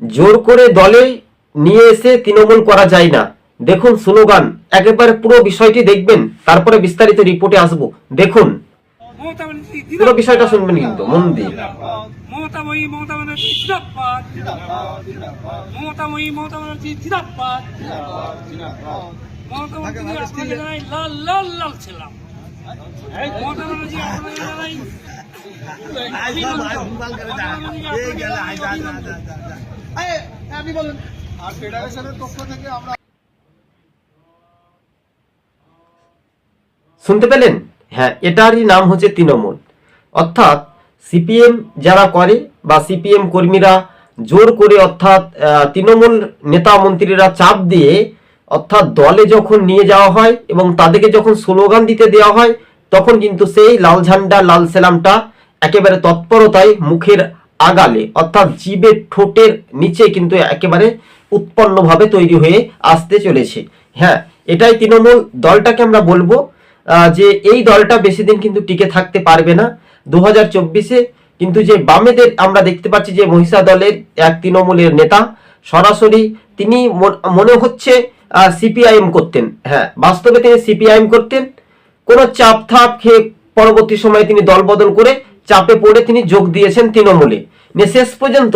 জোর করে দলে নিয়ে এসে তৃণমূল করা যায় না। দেখুন স্লোগান, একেবারে পুরো বিষয়টি দেখবেন, তারপরে বিস্তারিত রিপোর্টে আসব। দেখুন, পুরো বিষয়টা শুনবেন কিন্তু, মন দিয়ে। ছিলাম। শুনতে পেলেন? হ্যাঁ এটারই নাম হচ্ছে তৃণমূল। অর্থাৎ সিপিএম যারা করে বা সিপিএম কর্মীরা জোর করে অর্থাৎ তৃণমূল নেতা মন্ত্রীরা চাপ দিয়ে অর্থাৎ দলে যখন নিয়ে যাওয়া হয় এবং তাদেরকে যখন স্লোগান দিতে দেওয়া হয়, তখন কিন্তু সেই লাল ঝান্ডা, লাল সেলামটা একেবারে তৎপরতায় মুখের আগালে, অর্থাৎ জীবের ঠোঁটের নিচে কিন্তু একেবারে উৎপন্নভাবে তৈরি হয়ে আসতে চলেছে। হ্যাঁ এটাই তৃণমূল দলটাকে আমরা বলব যে এই দলটা বেশি দিন কিন্তু টিকে থাকতে পারবে না। দু হাজার চব্বিশে কিন্তু যে বামেদের আমরা দেখতে পাচ্ছি যে মহিষা দলের এক তৃণমূলের নেতা, সরাসরি তিনি মন- হচ্ছে সিপিআইএম করতেন। হ্যাঁ বাস্তবে তিনি সিপিআইএম করতেন। কোনো চাপ থাপ খেয়ে পরবর্তী সময়ে তিনি দল বদল করে চাপে পড়ে তিনি যোগ দিয়েছেন তৃণমূলে। শেষ পর্যন্ত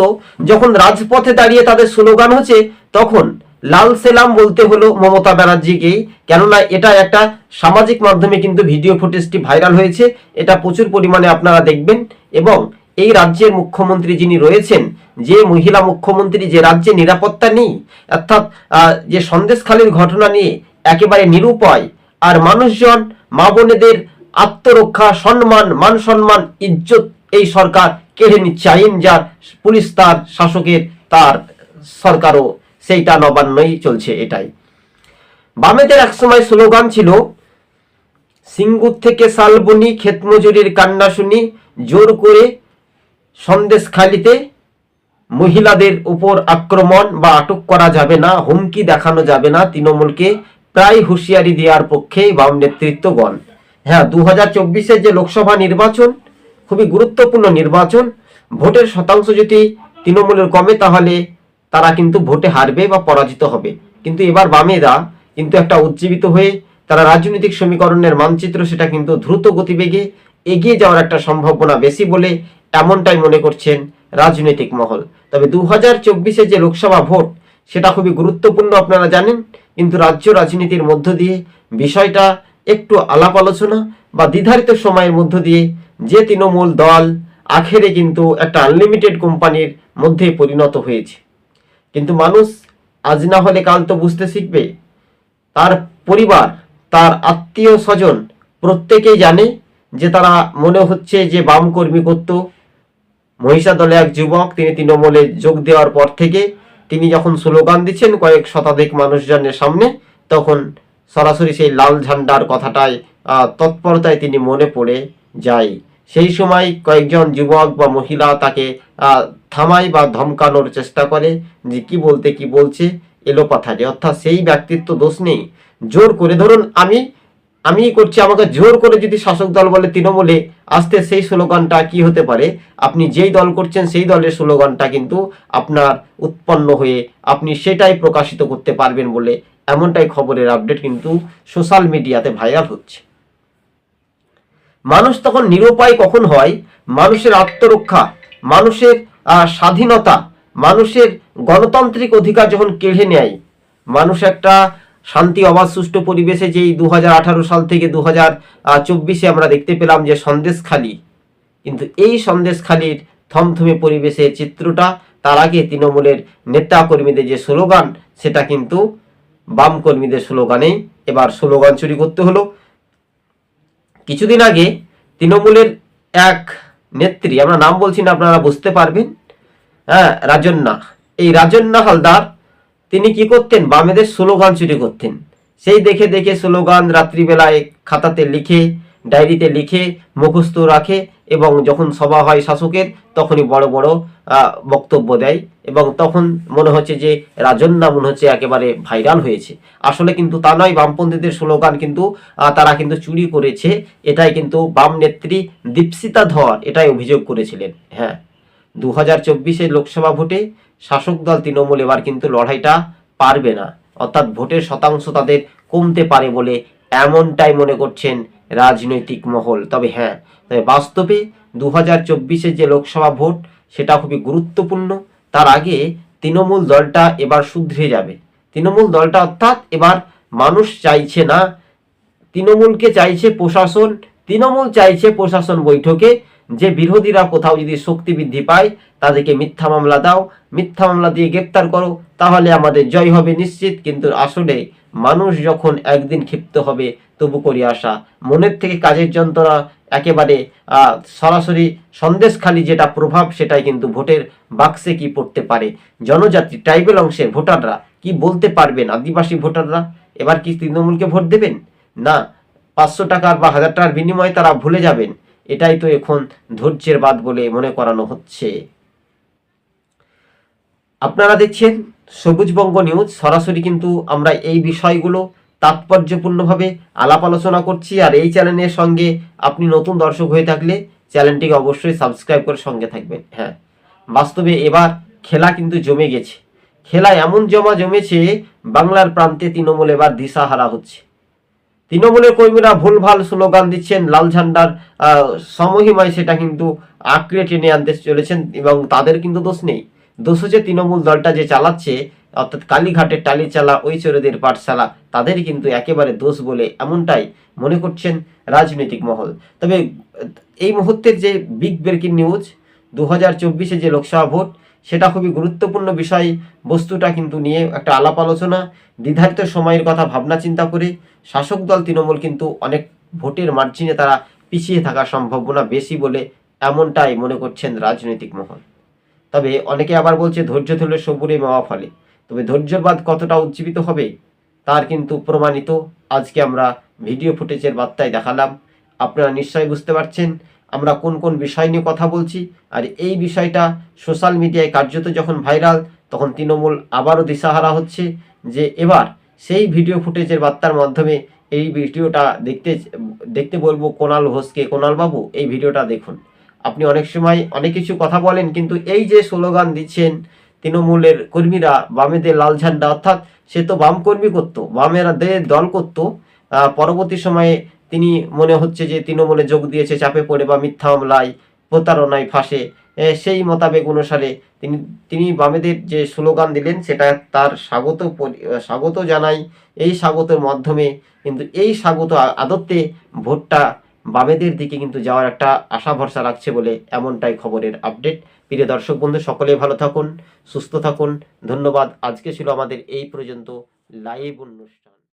যখন রাজপথে দাঁড়িয়ে তাদের স্লোগান হচ্ছে, তখন লাল সেলাম বলতে হলো মমতা ব্যানার্জিকেই কেননা এটা একটা সামাজিক মাধ্যমে কিন্তু ভিডিও ফুটেজটি ভাইরাল হয়েছে, এটা প্রচুর পরিমাণে আপনারা দেখবেন। এবং এই রাজ্যের মুখ্যমন্ত্রী যিনি রয়েছেন, যে মহিলা মুখ্যমন্ত্রী, যে রাজ্যে নিরাপত্তা নেই, অর্থাৎ যে সন্দেশখালীর ঘটনা নিয়ে একেবারে নিরুপায়, আর মানুষজন, মা বোনেদের আত্মরক্ষা, সম্মান, মান সম্মান, ইজ্জত এই সরকার কেড়ে নিচ্ছে। আইন যার, পুলিশ তার, শাসকের, তার সরকারও সেইটা নবান্নই চলছে এটাই। বামেদের একসময় স্লোগান ছিল, সিঙ্গুর থেকে শালবনি, ক্ষেতমজুরির কান্না শুনি, জোর করে সন্দেশখালিতে মহিলাদের উপর আক্রমণ বা আটক করা যাবে না, হুমকি দেখানো যাবে না তৃণমূলকে। প্রায় হুঁশিয়ারি দেওয়ার পক্ষে বাম নেতৃত্বগণ। হ্যাঁ দু হাজার যে লোকসভা নির্বাচন, খুবই গুরুত্বপূর্ণ নির্বাচন, ভোটের শতাংশ যদি তৃণমূলের কমে, তাহলে তারা কিন্তু ভোটে হারবে বা পরাজিত হবে। কিন্তু এবার বামেরা কিন্তু একটা উজ্জীবিত হয়ে তারা রাজনৈতিক সমীকরণের মানচিত্র, সেটা কিন্তু দ্রুত গতিবেগে এগিয়ে যাওয়ার একটা সম্ভাবনা বেশি বলে এমনটাই মনে করছেন রাজনৈতিক মহল। তবে দু হাজার যে লোকসভা ভোট, সেটা খুবই গুরুত্বপূর্ণ, আপনারা জানেন। কিন্তু রাজ্য রাজনীতির মধ্য দিয়ে বিষয়টা একটু আলাপ আলোচনা বা দ্বিধারিত সময়ের মধ্য দিয়ে যে তৃণমূল দল আখেরে কিন্তু একটা আনলিমিটেড কোম্পানির মধ্যে পরিণত হয়েছে। কিন্তু মানুষ আজ না হলে কাল তো বুঝতে শিখবে, তার পরিবার, তার আত্মীয় স্বজন প্রত্যেকেই জানে যে তারা মনে হচ্ছে যে বাম কর্মী করত। মহিষা দলে এক যুবক, তিনি তৃণমূলে যোগ দেওয়ার পর থেকে তিনি যখন স্লোগান দিচ্ছেন কয়েক শতাধিক মানুষজনের সামনে, তখন সরাসরি সেই লাল ঝান্ডার কথাটাই তৎপরতায় তিনি মনে পড়ে যায়। সেই সময় কয়েকজন যুবক বা মহিলা তাকে থামাই বা ধমকানোর চেষ্টা করে যে কি বলতে কি বলছে এলো পাথারে অর্থাৎ সেই ব্যক্তিত্ব দোষ নেই। জোর করে ধরুন আমি আমি করছি, আমাকে জোর করে যদি শাসক দল বলে তৃণমূলে আসতে সেই স্লোগানটা কি হতে পারে? আপনি যেই দল করছেন সেই দলের স্লোগানটা কিন্তু আপনার উৎপন্ন হয়ে আপনি সেটাই প্রকাশিত করতে পারবেন বলে এমনটাই খবরের আপডেট কিন্তু সোশ্যাল মিডিয়াতে ভাইরাল হচ্ছে। মানুষ তখন নিরুপায় কখন হয়? মানুষের আত্মরক্ষা, মানুষের স্বাধীনতা, মানুষের গণতান্ত্রিক অধিকার যখন কেড়ে নেয়, মানুষ একটা শান্তি অবাধ সুষ্ঠু পরিবেশে যেই দু হাজার আঠারো সাল থেকে দু হাজার চব্বিশে আমরা দেখতে পেলাম যে সন্দেশখালী, কিন্তু এই সন্দেশখালীর থমথমে পরিবেশের চিত্রটা, তার আগে তৃণমূলের নেতা কর্মীদের যে স্লোগান, সেটা কিন্তু বাম কর্মীদের স্লোগানেই এবার স্লোগান চুরি করতে হলো। কিছুদিন আগে তৃণমূলের এক নেত্রী, আমরা নাম বলছি না, আপনারা বুঝতে পারবেন হ্যাঁ রাজন্না, এই রাজন্না হালদার তিনি কি করতেন? বামেদের স্লোগান চুরি করতেন। সেই দেখে দেখে স্লোগান রাত্রিবেলায় খাতাতে লিখে, ডায়েরিতে লিখে, মুখস্থ রাখে এবং যখন সভা হয় শাসকের, তখনই বড় বড় বক্তব্য দেয় এবং তখন মনে হচ্ছে যে রাজন্যা মনে হচ্ছে একেবারে ভাইরাল হয়েছে। আসলে কিন্তু তা নয়, বামপন্থীদের স্লোগান কিন্তু তারা কিন্তু চুরি করেছে। এটাই কিন্তু বাম নেত্রী দীপসিতা ধর এটাই অভিযোগ করেছিলেন। হ্যাঁ দু হাজার লোকসভা ভোটে শাসক দল তৃণমূল এবার কিন্তু লড়াইটা পারবে না। অর্থাৎ ভোটের শতাংশ তাদের কমতে পারে বলে এমনটাই মনে করছেন রাজনৈতিক মহল। তবে হ্যাঁ তবে বাস্তবে দু হাজার যে লোকসভা ভোট, সেটা খুবই গুরুত্বপূর্ণ। তার আগে তৃণমূল দলটা এবার শুধরে যাবে। তৃণমূল দলটা অর্থাৎ এবার মানুষ চাইছে না, তৃণমূলকে চাইছে প্রশাসন, তৃণমূল চাইছে প্রশাসন বৈঠকে যে বিরোধীরা কোথাও যদি শক্তি বৃদ্ধি পায়, তাদেরকে মিথ্যা মামলা দাও, মিথ্যা মামলা দিয়ে গ্রেপ্তার করো, তাহলে আমাদের জয় হবে নিশ্চিত, কিন্তু আসলে মানুষ যখন একদিন ক্ষিপ্ত হবে, তবু করি আসা মনের থেকে কাজের যন্ত্রণা একেবারে সরাসরি সন্দেশখালি যেটা প্রভাব, সেটাই কিন্তু ভোটের বাক্সে কি পড়তে পারে। জনজাতি, ট্রাইবেল অংশের ভোটাররা কি বলতে পারবেন আদিবাসী ভোটাররা এবার কি তৃণমূলকে ভোট দেবেন? না, পাঁচশো টাকার বা হাজার টাকার বিনিময়ে তারা ভুলে যাবেন। এটাই তো এখন ধৈর্যের বাদ বলে মনে করানো হচ্ছে। আপনারা দেখছেন সবুজবঙ্গ নিউজ। সরাসরি কিন্তু আমরা এই বিষয়গুলো তাৎপর্যপূর্ণভাবে আলাপ আলোচনা করছি। আর এই চ্যানেলের সঙ্গে আপনি নতুন দর্শক হয়ে থাকলে চ্যানেলটিকে অবশ্যই সাবস্ক্রাইব করে সঙ্গে থাকবেন। হ্যাঁ বাস্তবে এবার খেলা কিন্তু জমে গেছে। খেলা এমন জমা জমেছে, বাংলার প্রান্তে তৃণমূল এবার দিশাহারা হচ্ছে। তৃণমূলের কর্মীরা ভুলভাল স্লোগান দিচ্ছেন, লাল ঝান্ডার সমহিমায় সেটা কিন্তু আঁকড়ে টেনে আনতে চলেছেন এবং তাদের কিন্তু দোষ নেই। দোষ হচ্ছে তৃণমূল দলটা যে চালাচ্ছে, অর্থাৎ কালীঘাটের টালি চালা ওই চোরেদের পাঠশালা, তাদের কিন্তু একেবারে দোষ বলে এমনটাই মনে করছেন রাজনৈতিক মহল। তবে এই মুহূর্তের যে বিগ ব্রেকিং নিউজ, দু হাজার চব্বিশে যে লোকসভা ভোট সেটা খুবই গুরুত্বপূর্ণ বিষয়। বস্তুটা কিন্তু নিয়ে একটা আলাপ আলোচনা নির্ধারিত সময়ের কথা ভাবনা চিন্তা করে শাসক দল তৃণমূল কিন্তু অনেক ভোটের মার্জিনে তারা পিছিয়ে থাকার সম্ভাবনা বেশি বলে এমনটাই মনে করছেন রাজনৈতিক মহল। তবে অনেকে আবার বলছে, ধৈর্য ধরলে সবুরে মেওয়া ফলে। তবে ধৈর্যবাদ কতটা উজ্জীবিত হবে, তার কিন্তু প্রমাণিত। আজকে আমরা ভিডিও ফুটেজের বার্তায় দেখালাম। আপনারা নিশ্চয়ই বুঝতে পারছেন আমরা কোন কোন বিষয় নিয়ে কথা বলছি, আর এই বিষয়টা সোশ্যাল মিডিয়ায় কার্যত যখন ভাইরাল, তখন তৃণমূল আবারও দিশাহারা হচ্ছে যে এবার সেই ভিডিও ফুটেজের বার্তার মাধ্যমে এই ভিডিওটা দেখতে দেখতে বলব কোনাল ঘোষকে। কোনাল বাবু, এই ভিডিওটা দেখুন। আপনি অনেক সময় অনেক কিছু কথা বলেন, কিন্তু এই যে স্লোগান দিচ্ছেন তৃণমূলের কর্মীরা, বামেদের লাল ঝান্ডা, অর্থাৎ সে তো বাম কর্মী করতো, বামেরা দে দল করতো পরবর্তী সময়ে তিনি মনে হচ্ছে যে তৃণমূলে যোগ দিয়েছে, চাপে পড়ে বা মিথ্যা মামলায় প্রতারণায় ফাঁসে। সেই মোতাবেক অনুসারে তিনি তিনি বামেদের যে স্লোগান দিলেন, সেটা তার স্বাগত স্বাগত জানাই। এই স্বাগতের মাধ্যমে কিন্তু এই স্বাগত আ- আদতে ভোটটা বামেদের দিকে কিন্তু যাওয়ার একটা আশা ভরসা রাখছে বলে এমনটাই খবরের আপডেট। প্রিয় দর্শক বন্ধু, সকলেই ভালো থাকুন, সুস্থ থাকুন। ধন্যবাদ। আজকে ছিল আমাদের এই পর্যন্ত লাইভ অনুষ্ঠান।